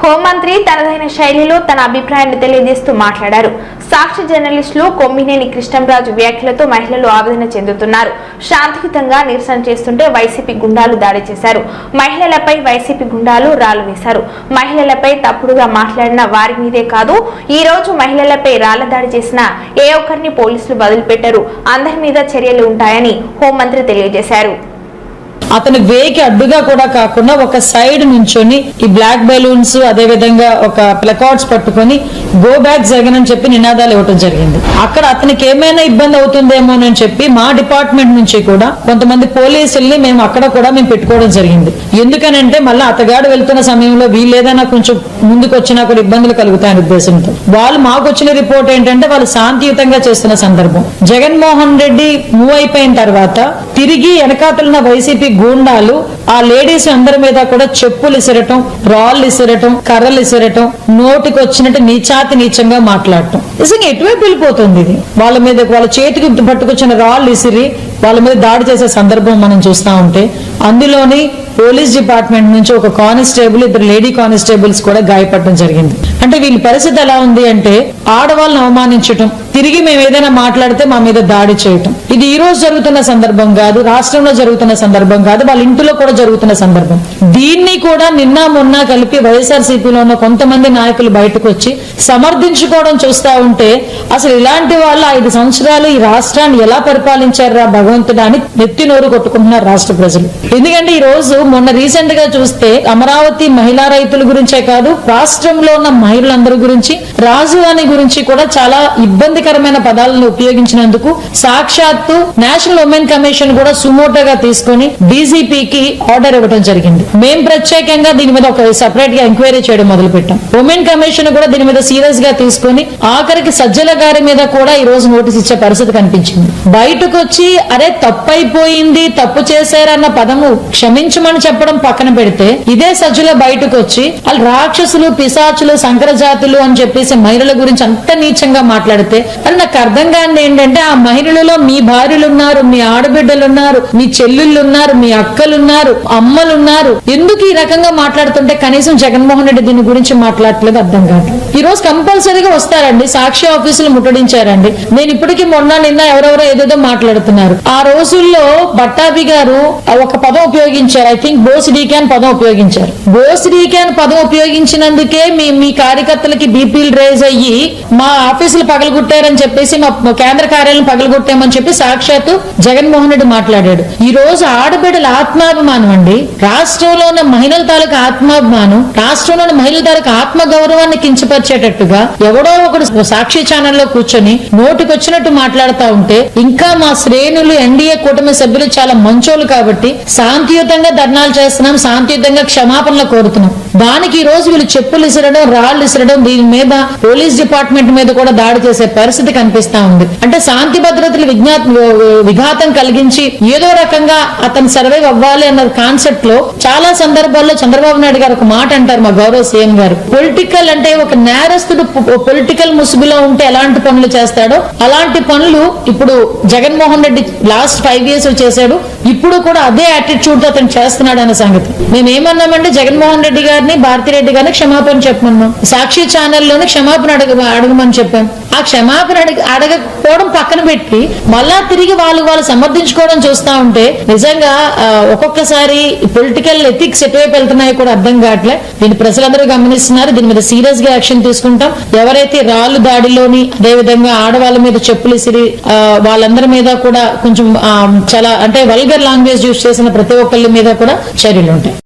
హోంమంత్రి తనదైన శైలిలో తన అభిప్రాయాన్ని తెలియజేస్తూ మాట్లాడారు. సాక్షి జర్నలిస్టులు కొమ్మినేని కృష్ణంరాజు వ్యాఖ్యలతో మహిళలు ఆవేదన చెందుతున్నారు. శాంతియుతంగా నిరసన చేస్తుంటే వైసీపీ గుండాలు దాడి చేశారు. మహిళలపై వైసీపీ గుండాలు రాళ్ళు వేశారు. మహిళలపై తప్పుడుగా మాట్లాడిన వారి మీదే కాదు ఈ రోజు మహిళలపై రాళ్ళ దాడి చేసిన ఏ ఒక్కరిని పోలీసులు వదిలిపెట్టారు. అందరి మీద చర్యలు ఉంటాయని హోంమంత్రి తెలియజేశారు. అతని వేకి అడ్డుగా కూడా కాకుండా ఒక సైడ్ నుంచొని ఈ బ్లాక్ బెలూన్స్ అదే విధంగా ఒక ప్లకార్డ్స్ పట్టుకొని గో బ్యాక్ జగన్ అని చెప్పి నినాదాలు ఇవ్వటం జరిగింది. అక్కడ అతనికి ఏమైనా ఇబ్బంది అవుతుందేమో అని చెప్పి మా డిపార్ట్మెంట్ నుంచి కూడా కొంతమంది పోలీసుల్ని మేము అక్కడ కూడా మేము పెట్టుకోవడం జరిగింది. ఎందుకనంటే మళ్ళీ అతగాడు వెళ్తున్న సమయంలో వీళ్ళేదైనా కొంచెం ముందుకు వచ్చినా కూడా ఇబ్బందులు కలుగుతాయని ఉద్దేశంతో. వాళ్ళు మాకు వచ్చిన రిపోర్ట్ ఏంటంటే వాళ్ళు శాంతియుతంగా చేస్తున్న సందర్భం. జగన్మోహన్ రెడ్డి మూవ్ అయిపోయిన తర్వాత తిరిగి వెనకాతలున్న వైసీపీ గూండాలు ఆ లేడీస్ అందరి మీద కూడా చెప్పులు ఇసిరటం రాళ్ళు ఇసిరటం కర్రలు ఇసిరటం నోటికి వచ్చినట్టు నీచాతి నీచంగా మాట్లాడటం. నిజంగా ఎటువైపు వెళ్ళిపోతుంది ఇది? వాళ్ళ మీద వాళ్ళ చేతికి పట్టుకొచ్చిన రాళ్ళు ఇసిరి వాళ్ళ మీద దాడి చేసే సందర్భం మనం చూస్తా ఉంటే అందులోని పోలీస్ డిపార్ట్మెంట్ నుంచి ఒక కానిస్టేబుల్ ఇద్దరు లేడీ కానిస్టేబుల్స్ కూడా గాయపడడం జరిగింది. అంటే వీళ్ళ పరిస్థితి ఎలా ఉంది అంటే ఆడవాళ్ళని అవమానించటం తిరిగి మేము ఏదైనా మాట్లాడితే మా మీద దాడి చేయటం. ఇది ఈ రోజు జరుగుతున్న సందర్భం కాదు రాష్ట్రంలో జరుగుతున్న సందర్భం కాదు వాళ్ళ ఇంటిలో కూడా జరుగుతున్న సందర్భం. దీన్ని కూడా నిన్న మొన్న కలిపి వైఎస్ఆర్సీపీలో ఉన్న కొంతమంది నాయకులు బయటకు వచ్చి సమర్థించుకోవడం చూస్తా ఉంటే అసలు ఇలాంటి వాళ్ళు ఐదు సంవత్సరాలు ఈ రాష్ట్రాన్ని ఎలా పరిపాలించారా భగవంతుడా అని నెత్తి నోరు కొట్టుకుంటున్నారు రాష్ట్ర ప్రజలు. ఎందుకంటే ఈ రోజు మొన్న రీసెంట్గా చూస్తే అమరావతి మహిళా రైతుల గురించే కాదు రాష్ట్రంలో ఉన్న మహిళలందరి గురించి రాజధాని గురించి కూడా చాలా ఇబ్బంది ఇబ్బందికరమైన పదాలను ఉపయోగించినందుకు సాక్షాత్తు నేషనల్ ఉమెన్ కమిషన్ కూడా సుమోటోగా తీసుకొని డీజీపీకి ఆర్డర్ ఇవ్వడం జరిగింది. మేం ప్రత్యేకంగా దీని మీద ఒక సెపరేట్గా ఎంక్వైరీ చేయడం మొదలు పెట్టాం ఉమెన్ కమిషన్ కూడా దీని మీద సీరియస్గా తీసుకొని ఆఖరికి సజ్జల గారి మీద కూడా ఈ రోజు నోటీస్ ఇచ్చే పరిస్థితి కనిపించింది. బయటకు వచ్చి అరే తప్పైపోయింది తప్పు చేశారన్న పదము క్షమించమని చెప్పడం పక్కన పెడితే ఇదే సజ్జల బయటకు వచ్చి వాళ్ళు రాక్షసులు పిశాచులు సంకర జాతులు అని చెప్పేసి మహిళల గురించి అంత నీచంగా మాట్లాడితే అది నాకు అర్థం కాని ఏంటంటే ఆ మహిళలలో మీ భార్యలు ఉన్నారు మీ ఆడబిడ్డలు ఉన్నారు మీ చెల్లెళ్ళు ఉన్నారు మీ అక్కలున్నారు అమ్మలున్నారు. ఎందుకు ఈ రకంగా మాట్లాడుతుంటే కనీసం జగన్మోహన్ రెడ్డి దీని గురించి మాట్లాడట్లేదు అర్థం కాదు. ఈ రోజు కంపల్సరీగా వస్తారండి. సాక్షి ఆఫీసులు ముట్టడించారండి. నేను ఇప్పటికీ మొన్న నిన్న ఎవరెవరో ఏదేదో మాట్లాడుతున్నారు. ఆ రోజుల్లో బట్టాబి గారు ఒక పదం ఉపయోగించారు. ఐ థింక్ బోస్ డీకాన్ పదం ఉపయోగించారు. బోస్ డీకాన్ పదం ఉపయోగించినందుకే మీ మీ కార్యకర్తలకి బీపీలు రేజ్ అయ్యి మా ఆఫీసులు పగలగొట్టారని చెప్పేసి మా కేంద్ర కార్యాలయం పగలగొట్టామని చెప్పి సాక్షాత్తు జగన్మోహన్ రెడ్డి మాట్లాడాడు. ఈ రోజు ఆడబిడ్డల ఆత్మాభిమానం అండి. రాష్ట్రంలో ఉన్న మహిళల తాలూకు ఆత్మాభిమానం రాష్ట్రంలో ఉన్న మహిళల తాలూకు ఆత్మ గౌరవాన్ని కించపరిచేటట్టుగా ఎవడో ఒకడు సాక్షి ఛానల్లో కూర్చొని నోటికొచ్చినట్టు మాట్లాడుతా ఉంటే ఇంకా మా శ్రేణులు ఎన్డీఏ కూటమి సభ్యులు చాలా మంచోళ్ళు కాబట్టి శాంతియుతంగా ధర్నాలు చేస్తున్నాం శాంతియుతంగా క్షమాపణలు కోరుతున్నాం. దానికి ఈ రోజు వీళ్ళు చెప్పులు ఇసరడం రాళ్ళు ఇసరడం దీని మీద పోలీస్ డిపార్ట్మెంట్ మీద కూడా దాడి చేసే పరిస్థితి కనిపిస్తా ఉంది. అంటే శాంతి భద్రతలు విజ్ఞా విఘాతం కలిగించి ఏదో రకంగా అతను సర్వే అవ్వాలి అన్న కాన్సెప్ట్లో చాలా సందర్భాల్లో చంద్రబాబు నాయుడు గారు ఒక మాట అంటారు మా గౌరవ సీఎం గారు. పొలిటికల్ అంటే ఒక నేరస్తుడు పొలిటికల్ ముసుగులో ఉంటే ఎలాంటి పనులు చేస్తాడో అలాంటి పనులు ఇప్పుడు Jaganmohan Reddy last five years చేశాడు. ఇప్పుడు కూడా అదే యాటిట్యూడ్తో అతను చేస్తున్నాడు అనే సంగతి. మేము ఏమన్నామంటే జగన్మోహన్ రెడ్డి గారిని భారతిరెడ్డి గారిని క్షమాపణ చెప్పమన్నాం. సాక్షి ఛానల్లోనే క్షమాపణ అడగ అడగమని చెప్పాం. ఆ క్షమా క్షమాపణ అడగ అడగకపోవడం పక్కన పెట్టి మళ్ళా తిరిగి వాళ్ళు వాళ్ళు సమర్థించుకోవడం చూస్తా ఉంటే నిజంగా ఒక్కొక్కసారి పొలిటికల్ ఎథిక్స్ ఎటువైపు వెళ్తున్నాయో కూడా అర్థం కావట్లే. దీన్ని ప్రజలందరూ గమనిస్తున్నారు. దీని మీద సీరియస్గా యాక్షన్ తీసుకుంటాం. ఎవరైతే రాళ్ళు దాడిలోని అదేవిధంగా ఆడవాళ్ళ మీద చెప్పులు ఇసిరి వాళ్ళందరి మీద కూడా కొంచెం చాలా అంటే వల్గర్ లాంగ్వేజ్ యూజ్ చేసిన ప్రతి ఒక్కళ్ళ మీద కూడా చర్యలు ఉంటాయి.